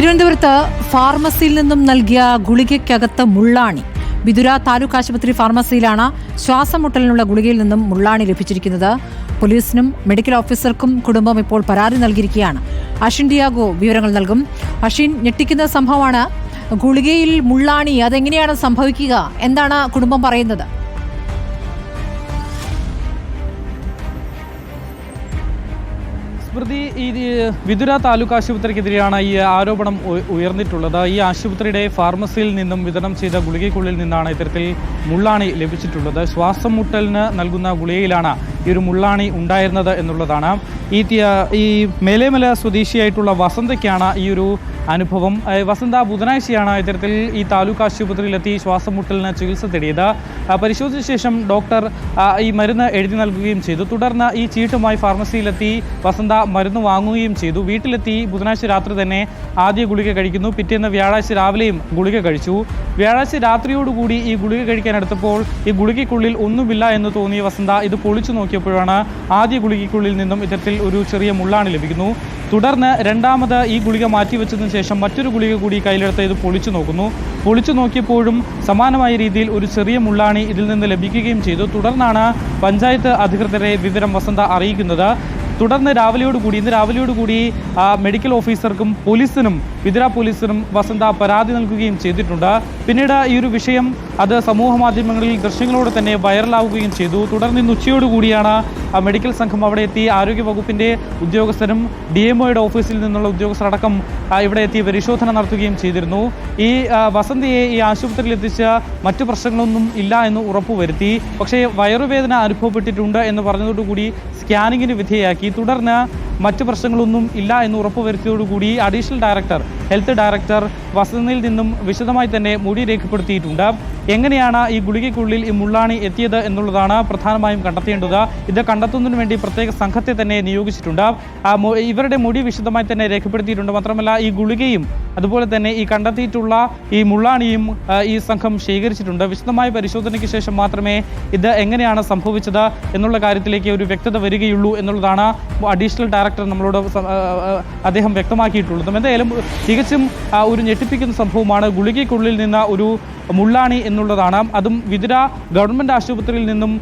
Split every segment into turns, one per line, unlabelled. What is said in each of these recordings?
തിരുവനന്തപുരത്ത് ഫാർമസിയിൽ നിന്നും നൽകിയ ഗുളികയ്ക്കകത്ത് മുള്ളാണി. വിതുര താലൂക്ക് ആശുപത്രി ഫാർമസിയിലാണ് ശ്വാസം മുട്ടലിനുള്ള ഗുളികയിൽ നിന്നും മുള്ളാണി ലഭിച്ചിരിക്കുന്നത്. പോലീസിനും മെഡിക്കൽ ഓഫീസർക്കും കുടുംബം ഇപ്പോൾ പരാതി നൽകിയിരിക്കുകയാണ്. അഷിൻ ഡിയാഗോ വിവരങ്ങൾ നൽകും. അഷിൻ ഞെട്ടിക്കുന്ന സംഭവമാണ്. ഗുളികയിൽ മുള്ളാണി അതെങ്ങനെയാണ് സംഭവിക്കുക? എന്താണ് കുടുംബം പറയുന്നത്?
സ്മൃതി ഈ വിതുര താലൂക്ക് ആശുപത്രിക്കെതിരെയാണ് ഈ ആരോപണം ഉയർന്നിട്ടുള്ളത്. ഈ ആശുപത്രിയുടെ ഫാർമസിയിൽ നിന്നും വിതരണം ചെയ്ത ഗുളികയ്ക്കുള്ളിൽ നിന്നാണ് ഇത്തരത്തിൽ മുള്ളാണി ലഭിച്ചിട്ടുള്ളത്. ശ്വാസം മുട്ടലിന് നൽകുന്ന ഗുളികയിലാണ് ഈ ഒരു മുള്ളാണി ഉണ്ടായിരുന്നത് എന്നുള്ളതാണ്. ഈ ഈ മേലേമല സ്വദേശിയായിട്ടുള്ള വസന്തയ്ക്കാണ് ഈ ഒരു അനുഭവം. വസന്ത ബുധനാഴ്ചയാണ് ഇത്തരത്തിൽ ഈ താലൂക്ക് ആശുപത്രിയിലെത്തി ശ്വാസം മുട്ടലിന് ചികിത്സ തേടിയത്. പരിശോധിച്ച ശേഷം ഡോക്ടർ ഈ മരുന്ന് എഴുതി നൽകുകയും ചെയ്തു. തുടർന്ന് ഈ ചീട്ടുമായി ഫാർമസിയിലെത്തി വസന്ത മരുന്ന് വാങ്ങുകയും ചെയ്തു. വീട്ടിലെത്തി ബുധനാഴ്ച രാത്രി തന്നെ ആദ്യ ഗുളിക കഴിക്കുന്നു. പിറ്റേന്ന് വ്യാഴാഴ്ച രാവിലെയും ഗുളിക കഴിച്ചു. വ്യാഴാഴ്ച രാത്രിയോടുകൂടി ഈ ഗുളിക കഴിക്കാൻ എടുത്തപ്പോൾ ഈ ഗുളികയ്ക്കുള്ളിൽ ഒന്നുമില്ല എന്ന് തോന്നിയ വസന്ത ഇത് പൊളിച്ചു നോക്കിയപ്പോഴാണ് ആദ്യ ഗുളികയ്ക്കുള്ളിൽ നിന്നും ഇത്തരത്തിൽ ഒരു ചെറിയ മുള്ളാണ് ലഭിക്കുന്നു. തുടർന്ന് രണ്ടാമത് ഈ ഗുളിക മാറ്റിവെച്ചതിന് ശേഷം മറ്റൊരു ഗുളിക കൂടി കയ്യിലെടുത്ത് ഇത് പൊളിച്ചു നോക്കുന്നു. പൊളിച്ചു നോക്കിയപ്പോഴും സമാനമായ രീതിയിൽ ഒരു ചെറിയ മുള്ളാണി ഇതിൽ നിന്ന് ലഭിക്കുകയും ചെയ്തു. തുടർന്നാണ് പഞ്ചായത്ത് അധികൃതരെ വിവരം വസന്ത അറിയിക്കുന്നത്. തുടർന്ന് രാവിലെയോടുകൂടി ഇന്ന് രാവിലെയോടുകൂടി മെഡിക്കൽ ഓഫീസർക്കും പോലീസിനും വിതിര പോലീസിനും വസന്ത പരാതി നൽകുകയും ചെയ്തിട്ടുണ്ട്. പിന്നീട് ഈ ഒരു വിഷയം അത് സമൂഹ മാധ്യമങ്ങളിൽ ദൃശ്യങ്ങളോടെ തന്നെ വൈറലാവുകയും ചെയ്തു. തുടർന്ന് ഇന്ന് ഉച്ചയോടുകൂടിയാണ് മെഡിക്കൽ സംഘം അവിടെ എത്തി. ആരോഗ്യ വകുപ്പിന്റെ ഉദ്യോഗസ്ഥരും ഡി എം ഒയുടെ ഓഫീസിൽ നിന്നുള്ള ഉദ്യോഗസ്ഥരടക്കം ഇവിടെ എത്തി പരിശോധന നടത്തുകയും ചെയ്തിരുന്നു. ഈ വസന്തയെ ഈ ആശുപത്രിയിൽ എത്തിച്ച മറ്റു പ്രശ്നങ്ങളൊന്നും ഇല്ല എന്ന് ഉറപ്പുവരുത്തി. പക്ഷേ വയറുവേദന അനുഭവപ്പെട്ടിട്ടുണ്ട് എന്ന് പറഞ്ഞതോടുകൂടി സ്കാനിങ്ങിന് വിധേയയാക്കി. തുടർന്ന് മറ്റു പ്രശ്നങ്ങളൊന്നും ഇല്ല എന്ന് ഉറപ്പുവരുത്തിയതോടുകൂടി അഡീഷണൽ ഡയറക്ടർ ഹെൽത്ത് ഡയറക്ടർ വസതിയിൽ നിന്നും വിശദമായി തന്നെ മൊഴി രേഖപ്പെടുത്തിയിട്ടുണ്ട്. എങ്ങനെയാണ് ഈ ഗുളികയ്ക്കുള്ളിൽ ഈ മുള്ളാണി എത്തിയത് എന്നുള്ളതാണ് പ്രധാനമായും കണ്ടെത്തേണ്ടത്. ഇത് കണ്ടെത്തുന്നതിന് വേണ്ടി പ്രത്യേക സംഘത്തെ തന്നെ നിയോഗിച്ചിട്ടുണ്ട്. ഇവരുടെ മുടി വിശദമായി തന്നെ രേഖപ്പെടുത്തിയിട്ടുണ്ട്. മാത്രമല്ല ഈ ഗുളികയും അതുപോലെ തന്നെ ഈ കണ്ടെത്തിയിട്ടുള്ള ഈ മുള്ളാണിയും ഈ സംഘം ശേഖരിച്ചിട്ടുണ്ട്. വിശദമായ പരിശോധനയ്ക്ക് ശേഷം മാത്രമേ ഇത് എങ്ങനെയാണ് സംഭവിച്ചത് എന്നുള്ള കാര്യത്തിലേക്ക് ഒരു വ്യക്തത വരികയുള്ളൂ എന്നുള്ളതാണ് അഡീഷണൽ ഡയറക്ടർ നമ്മളോട് അദ്ദേഹം വ്യക്തമാക്കിയിട്ടുള്ളതും. എന്തായാലും തികച്ചും ഒരു ഞെട്ടിപ്പിക്കുന്ന സംഭവമാണ് ഗുളികയ്ക്കുള്ളിൽ നിന്ന് ഒരു മുള്ളാണി എന്നുള്ളതാണ്. അതും വിതുര ഗവൺമെന്റ് ആശുപത്രിയിൽ നിന്നും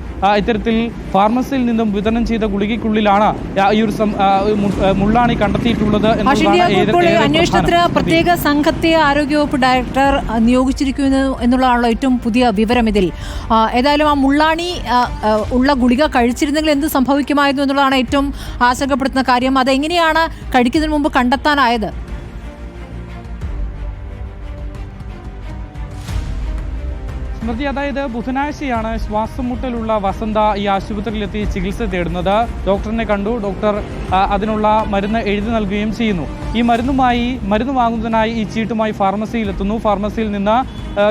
ഇത്തരത്തിൽ ഫാർമസിയിൽ നിന്നും വിതരണം ചെയ്ത ഗുളികയ്ക്കുള്ളിലാണ് ഈ ഒരു മുള്ളാണി കണ്ടെത്തിയിട്ടുള്ളത്
അന്വേഷണത്തിന്. പ്രത്യേക സംഘത്തെ ആരോഗ്യവകുപ്പ് ഡയറക്ടർ നിയോഗിച്ചിരിക്കുന്നു എന്നുള്ളതാണല്ലോ ഏറ്റവും പുതിയ വിവരം ഇതിൽ. ഏതായാലും ആ മുള്ളാണി ഉള്ള ഗുളിക കഴിച്ചിരുന്നെങ്കിൽ എന്ത് സംഭവിക്കുമായിരുന്നു എന്നുള്ളതാണ് ഏറ്റവും ആശങ്കപ്പെടുത്തുന്ന കാര്യം. അതെങ്ങനെയാണ് കഴിക്കുന്നതിന് മുമ്പ് കണ്ടെത്താനായത്?
സ്മൃതി അതായത് ബുധനാഴ്ചയാണ് ശ്വാസമുട്ടലുള്ള വസന്ത ഈ ആശുപത്രിയിലെത്തി ചികിത്സ തേടുന്നത്. ഡോക്ടറിനെ കണ്ടു. ഡോക്ടർ അതിനുള്ള മരുന്ന് എഴുതി നൽകുകയും ചെയ്യുന്നു. ഈ മരുന്നുമായി മരുന്ന് വാങ്ങുന്നതിനായി ഈ ചീട്ടുമായി ഫാർമസിയിൽ എത്തുന്നു ഫാർമസിയിൽ നിന്ന്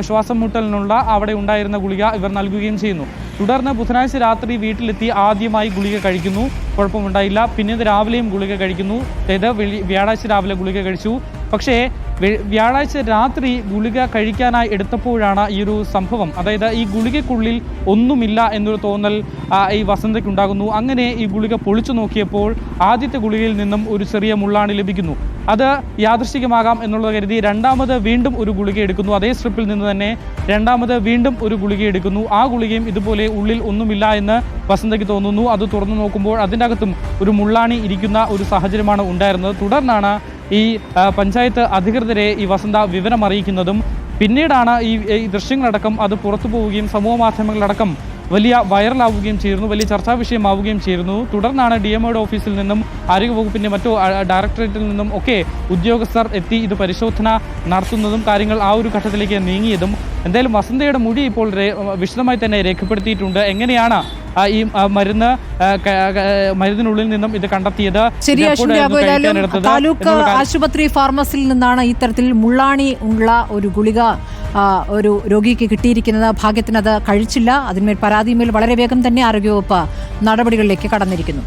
ശ്വാസം മുട്ടലിനുള്ള അവിടെ ഉണ്ടായിരുന്ന ഗുളിക ഇവർ നൽകുകയും ചെയ്യുന്നു. തുടർന്ന് ബുധനാഴ്ച രാത്രി വീട്ടിലെത്തി ആദ്യമായി ഗുളിക കഴിക്കുന്നു. കുഴപ്പമുണ്ടായില്ല. പിന്നീട് രാവിലെയും ഗുളിക കഴിക്കുന്നു. അതായത് വ്യാഴാഴ്ച രാവിലെ ഗുളിക കഴിച്ചു. പക്ഷേ വ്യാഴാഴ്ച രാത്രി ഗുളിക കഴിക്കാനായി എടുത്തപ്പോഴാണ് ഈ ഒരു സംഭവം. അതായത് ഈ ഗുളികയ്ക്കുള്ളിൽ ഒന്നുമില്ല എന്നൊരു തോന്നൽ ഈ വസന്തയ്ക്ക് ഉണ്ടാകുന്നു. അങ്ങനെ ഈ ഗുളിക പൊളിച്ചു നോക്കിയപ്പോൾ ആദ്യത്തെ ഗുളികയിൽ നിന്നും ഒരു ചെറിയ മുള്ളാണി ലഭിക്കുന്നു. അത് യാദൃശികമാകാം എന്നുള്ളത് കരുതി രണ്ടാമത് വീണ്ടും ഒരു ഗുളിക എടുക്കുന്നു. അതേ സ്ട്രിപ്പിൽ നിന്ന് തന്നെ രണ്ടാമത് വീണ്ടും ഒരു ഗുളിക എടുക്കുന്നു. ആ ഗുളികയും ഇതുപോലെ ഉള്ളിൽ ഒന്നുമില്ല എന്ന് വസന്തയ്ക്ക് തോന്നുന്നു. അത് തുറന്നു നോക്കുമ്പോൾ അതിന്റെ അകത്തും ഒരു മുള്ളാണി ഇരിക്കുന്ന ഒരു സാഹചര്യമാണ് ഉണ്ടായിരുന്നത്. തുടർന്നാണ് ഈ പഞ്ചായത്ത് അധികൃതരെ ഈ വസന്ത വിവരം അറിയിക്കുന്നതും പിന്നീടാണ് ഈ ദൃശ്യങ്ങളടക്കം അത് പുറത്തു പോവുകയും സമൂഹ മാധ്യമങ്ങളടക്കം വലിയ വൈറലാവുകയും ചെയ്യുന്നു വലിയ ചർച്ചാ വിഷയമാവുകയും ചെയ്തിരുന്നു തുടർന്നാണ് ഡി എംഒയുടെ ഓഫീസിൽ നിന്നും ആരോഗ്യ ആരോഗ്യവകുപ്പിന്റെ മറ്റു ഡയറക്ടറേറ്റിൽ നിന്നും ഒക്കെ ഉദ്യോഗസ്ഥർ എത്തി ഇത് പരിശോധന നടത്തുന്നതും കാര്യങ്ങൾ ആ ഒരു ഘട്ടത്തിലേക്ക് നീങ്ങിയതും. എന്തായാലും വസന്തയുടെ മൊഴി ഇപ്പോൾ വിശദമായി തന്നെ രേഖപ്പെടുത്തിയിട്ടുണ്ട്. എങ്ങനെയാണ് ഈ മരുന്ന് മരുന്നിനുള്ളിൽ നിന്നും ഇത് കണ്ടെത്തിയത്
ശരി താലൂക്ക് ആശുപത്രി ഫാർമസിയിൽ നിന്നാണ് ഇത്തരത്തിൽ മുള്ളാണി ഉള്ള ഒരു ഗുളിക ഒരു രോഗിക്ക് കിട്ടിയിരിക്കുന്നത്. ഭാഗ്യത്തിന് അത് കഴിച്ചില്ല. അതിന്മേൽ പരാതിമേൽ വളരെ വേഗം തന്നെ ആരോഗ്യവകുപ്പ് നടപടികളിലേക്ക് കടന്നിരിക്കുന്നു.